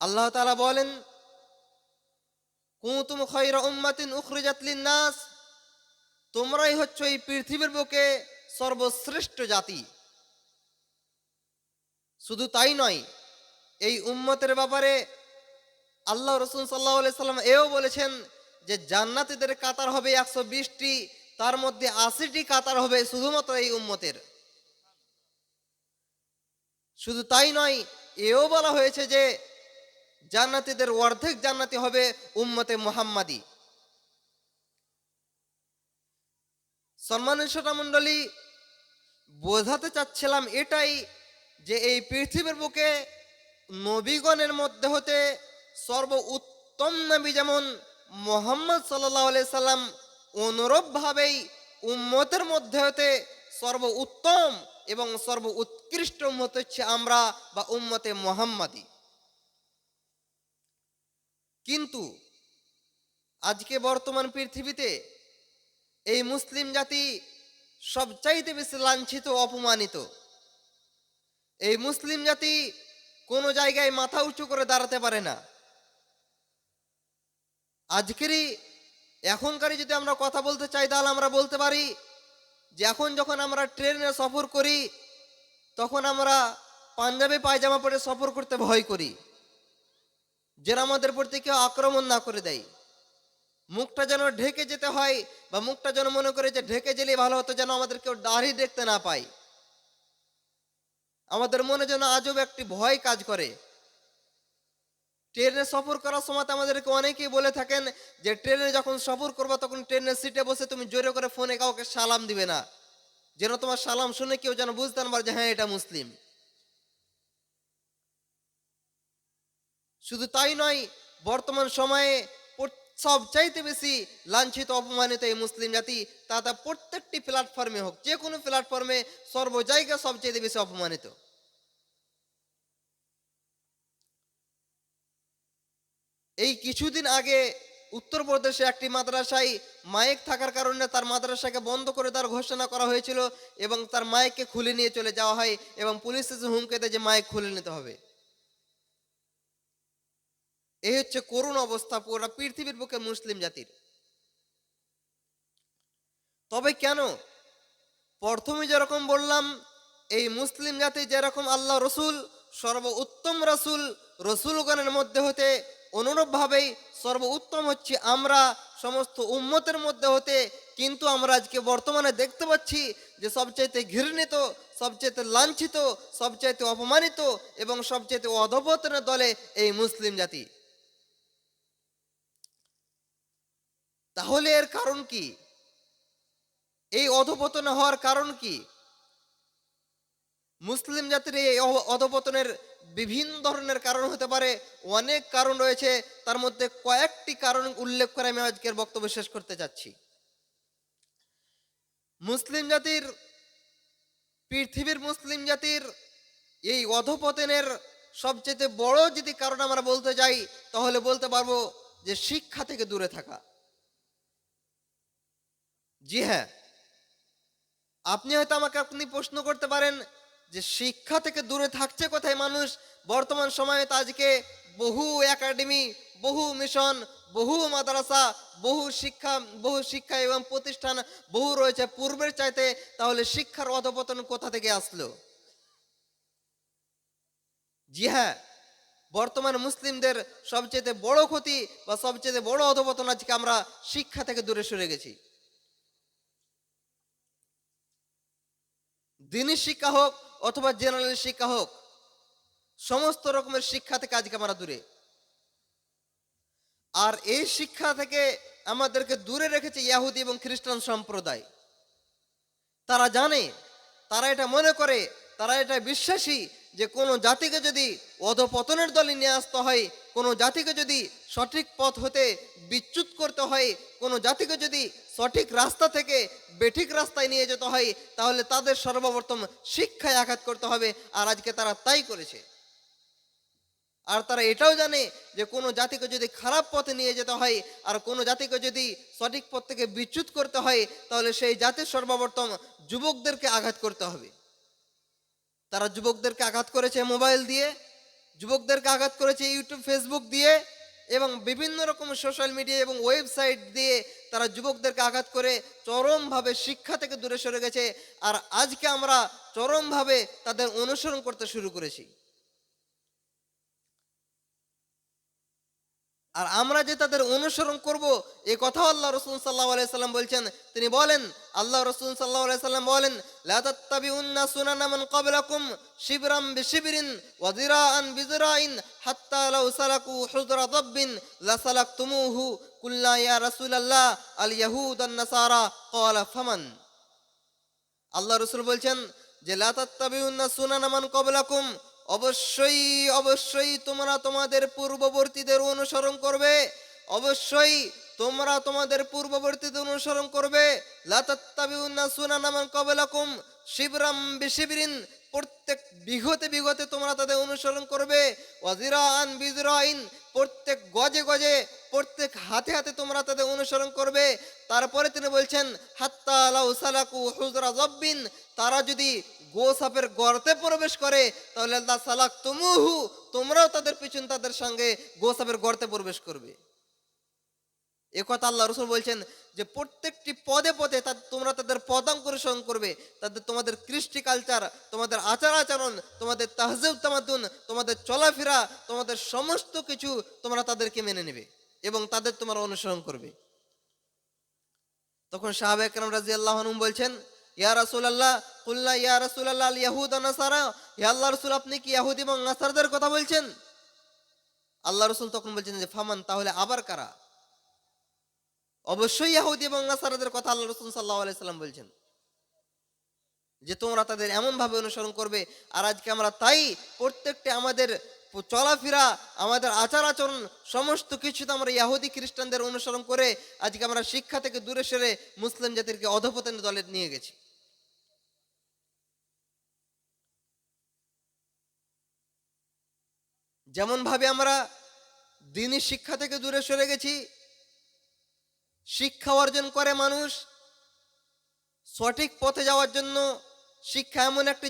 আল্লাহ তালা বলেন কুতুম খৈরা উম্মাতিন উখরিজাত নাস তোমরাই হচ্ছ এই পৃথিবীর বুকে সর্বশ্রেষ্ঠ জাতি। শুধু তাই নয়, এই উম্মতের ব্যাপারে আল্লাহ রসুল সাল্লাহ সাল্লাম এও বলেছেন যে জান্নাতীদের কাতার হবে একশো বিশটি, তার মধ্যে আশিটি কাতার হবে শুধুমাত্র এই উম্মতের। শুধু তাই নয়, এও বলা হয়েছে যে জান্নাতীদের অর্ধেক জান্নাতি হবে উম্মতে মোহাম্মাদি। সম্মানিত শ্রোতা মণ্ডলী, বোঝাতে চাচ্ছিলাম এটাই যে এই পৃথিবীর বুকে নবীগণের মধ্যে হতে সর্ব উত্তম নবী যেমন মোহাম্মদ সাল্লাহ সাল্লাম অনুরূপভাবেই উম্মতের মধ্যে হতে সর্ব উত্তম এবং সর্ব উৎকৃষ্ট উম্মত হচ্ছে আমরা বা উম্মতে মোহাম্মদী। কিন্তু আজকে বর্তমান পৃথিবীতে এই মুসলিম জাতি সবচাইতে বেশি লাঞ্ছিত, অপমানিত। এই মুসলিম জাতি কোনো জায়গায় মাথা উঁচু করে দাঁড়াতে পারে না। আজকেরই এখনকারই যদি আমরা কথা বলতে চাই, তাহলে আমরা বলতে পারি যে এখন যখন আমরা ট্রেনে সফর করি, তখন আমরা পাঞ্জাবি পায়জামা পরে সফর করতে ভয় করি। যেন আমাদের প্রতি কেউ আক্রমণ না করে দেয়। মুখটা যেন ঢেকে যেতে হয় বা মুখটা যেন মনে করে যে ঢেকে গেলে ভালো হতো যেন আমাদের কেউ দাড়ি দেখতে না পায়। আমাদের মনে যেন আজব একটি ভয় কাজ করে। ট্রেনে সফর করার সময় আমাদেরকে অনেকেই বলে থাকেন যে ট্রেনে যখন সফর করব তখন ট্রেনের সিটে বসে তুমি জোরে করে ফোনে কাউকে সালাম দিবে না। যেন তোমার সালাম শুনে কেউ যেন বুঝতে না পারে যে হ্যাঁ এটা মুসলিম। শুধু তাই নয়, বর্তমান সময়ে সব চাইতে বেশি লাঞ্ছিত, অপমানিত এই মুসলিম জাতি তা তা প্রত্যেকটি প্ল্যাটফর্মে হোক যে কোনো প্ল্যাটফর্মে সর্ব জায়গায় সবচেয়ে বেশি অপমানিত। এই কিছুদিন আগে উত্তরপ্রদেশে একটি মাদ্রাসায় মাইক থাকার কারণে তার মাদ্রাসাকে বন্ধ করে তার ঘোষণা করা হয়েছিল এবং তার মাইককে খুলে নিয়ে চলে যাওয়া হয় এবং পুলিশ এসে হুমকে দেয় যে মাইক খুলে নিতে হবে। এই হচ্ছে করুণ অবস্থা, পুরো পৃথিবীর বুকে মুসলিম জাতির। তবে কেন? প্রথমে যেরকম বললাম, এই মুসলিম জাতি যেরকম আল্লাহ রসুল সর্ব উত্তম রসুল, রসুলগণের মধ্যে হতে অনুরূপভাবেই সর্ব উত্তম হচ্ছে আমরা, সমস্ত উম্মতের মধ্যে হতে, কিন্তু আমরা আজকে বর্তমানে দেখতে পাচ্ছি যে সবচাইতে ঘৃণিত, সবচাইতে লাঞ্ছিত, সবচাইতে অপমানিত এবং সবচাইতে অধপতনের দলে এই মুসলিম জাতি। তাহলে এর কারণ কি? এই অধপতন হওয়ার কারণ কি? মুসলিম জাতির এই অধপতনের বিভিন্ন ধরনের কারণ হতে পারে, অনেক কারণ রয়েছে, তার মধ্যে কয়েকটি কারণ উল্লেখ করে আমি আজকের বক্তব্য শেষ করতে চাচ্ছি মুসলিম জাতির, পৃথিবীর মুসলিম জাতির এই অধপতনের সবচেয়ে বড় যদি কারণ আমরা বলতে যাই, তাহলে বলতে পারব যে শিক্ষা থেকে দূরে থাকা। জি হ্যাঁ। আপনি হয়তো আমাকে আপনি প্রশ্ন করতে পারেন যে শিক্ষা থেকে দূরে থাকছে কোথায় মানুষ? বর্তমান সময়ে তো আজকে বহু একাডেমি বহু মিশন বহু মাদ্রাসা, বহু শিক্ষা বহু শিক্ষা এবং প্রতিষ্ঠান, বহু রয়েছে। পূর্বের চাইতে তাহলে শিক্ষার অধপতন কোথা থেকে আসলো? জি হ্যাঁ বর্তমান মুসলিমদের সবচেয়ে বড় ক্ষতি বা সবচেয়ে বড় অধপতন আজকে আমরা শিক্ষা থেকে দূরে সরে গেছি। দিনই শিক্ষা হোক অথবা জেনারেল শিক্ষা হোক, সমস্ত রকমের শিক্ষা থেকে আজকে আমরা দূরে। আর এই শিক্ষা থেকে আমাদেরকে দূরে রেখেছে ইয়াহুদি এবং খ্রিস্টান সম্প্রদায়। তারা জানে, তারা এটা মনে করে, তারা এটা বিশ্বাসী যে কোনো জাতিকে যদি অধপতনের দলে নিয়ে আসতে হয়, কোনো জাতিকে যদি সঠিক পথ হতে বিচ্যুত করতে হয়, কোনো জাতিকে যদি সঠিক রাস্তা থেকে বেঠিক রাস্তায় নিয়ে যেতে হয়, তাহলে তাদের সর্বপ্রথম শিক্ষায় আঘাত করতে হবে, আর আজকে তারা তাই করেছে। আর তারা এটাও জানে যে কোনো জাতিকে যদি খারাপ পথে নিয়ে যেতে হয়, আর কোনো জাতিকে যদি সঠিক পথ থেকে বিচ্যুত করতে হয়, তাহলে সেই জাতির সর্বপ্রথম যুবকদেরকে আঘাত করতে হবে। তারা যুবকদেরকে আঘাত করেছে মোবাইল দিয়ে, যুবকদেরকে আঘাত করেছে ইউটিউব, ফেসবুক দিয়ে এবং বিভিন্ন রকম সোশ্যাল মিডিয়া এবং ওয়েবসাইট দিয়ে তারা যুবকদেরকে আঘাত করে চরমভাবে শিক্ষা থেকে দূরে সরে গেছে। আর আজকে আমরা চরমভাবে তাদের অনুসরণ করতে শুরু করেছি। আর আমরা যে তাদের অনুসরণ করব, এ কথা আল্লাহ রসুল সাল্লাহ আলাইসাল্লাম বলছেন। তিনি বলেন, আল্লাহ রসুল সাল্লাহ আলাইসাল্লাম বলেন, লা তাত্তাবিউন্না সুনানা মান ক্বাবলাকুম শিবরাম বিশিবরিন ওয়া যিরাআন বিযরাইন হাত্তা লাউ সালাকু হুজরা দাব্বিন লা সালাকতুমুহু কুল্লা ইয়া রাসূলুল্লাহ আল ইয়াহুদ আন নাসারা ক্বালা ফামান। আল্লাহ রসুল বলছেন যে, লা তাত্তাবিউন্না সুনানা মান ক্বাবলাকুম অবশ্যই অবশ্যই তোমরা তোমাদের পূর্ববর্তীদের অনুসরণ করবে। অবশ্যই তোমরা তোমাদের পূর্ববর্তীদের অনুসরণ করবে। লা তাত্তাবিউন্না সুনানা মান ক্বাবলাকুম। শিবরাম বিশিবরিন, প্রত্যেক বিঘতে বিঘতে তোমরা তাদের অনুসরণ করবে। ওয়াজিরান বিজরাইন প্রত্যেক গজে গজে, প্রত্যেক হাতে হাতে তোমরা তাদের অনুসরণ করবে। তারপরে তিনি বলছেন, হাত্তা লাউ সালাকু হুজরা জব্বিন, তারা যদি গোসাপের গর্তে প্রবেশ করে, তাহলে আল্লাহ সালাক তুমুহু তোমরাও তাদের পিছন তাদের সঙ্গে গোসাপের গর্তে প্রবেশ করবে। এ কথা আল্লাহ রসুল বলছেন যে, প্রত্যেকটি পদে পদে তোমরা তাদের পদাঙ্ক অনুসরণ করবে। তাদের, তোমাদের কৃষ্টি কালচার তোমাদের আচার আচরণ, তোমাদের তাহজেব তামাদুন তোমাদের চলাফেরা, তোমাদের সমস্ত কিছু তোমরা তাদেরকে মেনে নেবে এবং তাদের তোমরা অনুসরণ করবে। তখন সাহাবে একরাম রাজি আল্লাহ বলছেন ইয়া রাসূলুল্লাহ কুল্লা ইয়া রাসূলুল্লাহ ইয়াহুদ নাসারা? ইয়া আল্লাহ রাসূল, আপনি কি ইহুদি এবং নাসারদের কথা বলছেন? আল্লাহ রাসূল তখন বলছেন যে, ফামান, তাহলে আবার কারা? অবশ্যই ইহুদি এবং নাসারাদের কথা আল্লাহ রসুল সাল্লাহ আলাইসাল্লাম বলছেন, যে তোমরা তাদের এমন ভাবে অনুসরণ করবে। আর আজকে আমরা তাই প্রত্যেকটা আমাদের চলাফেরা, আমাদের আচার আচরণ, সমস্ত কিছুতে আমরা ইয়াহুদি খ্রিস্টানদের অনুসরণ করে আজকে আমরা শিক্ষা থেকে দূরে সেরে মুসলিম জাতিরকে অধপতনের দলে নিয়ে গেছি। যেমন ভাবে আমরা দিনী শিক্ষা থেকে দূরে সরে গেছি, শিক্ষা অর্জন করে মানুষ, সঠিক পথে যাওয়ার জন্য শিক্ষা এমন একটি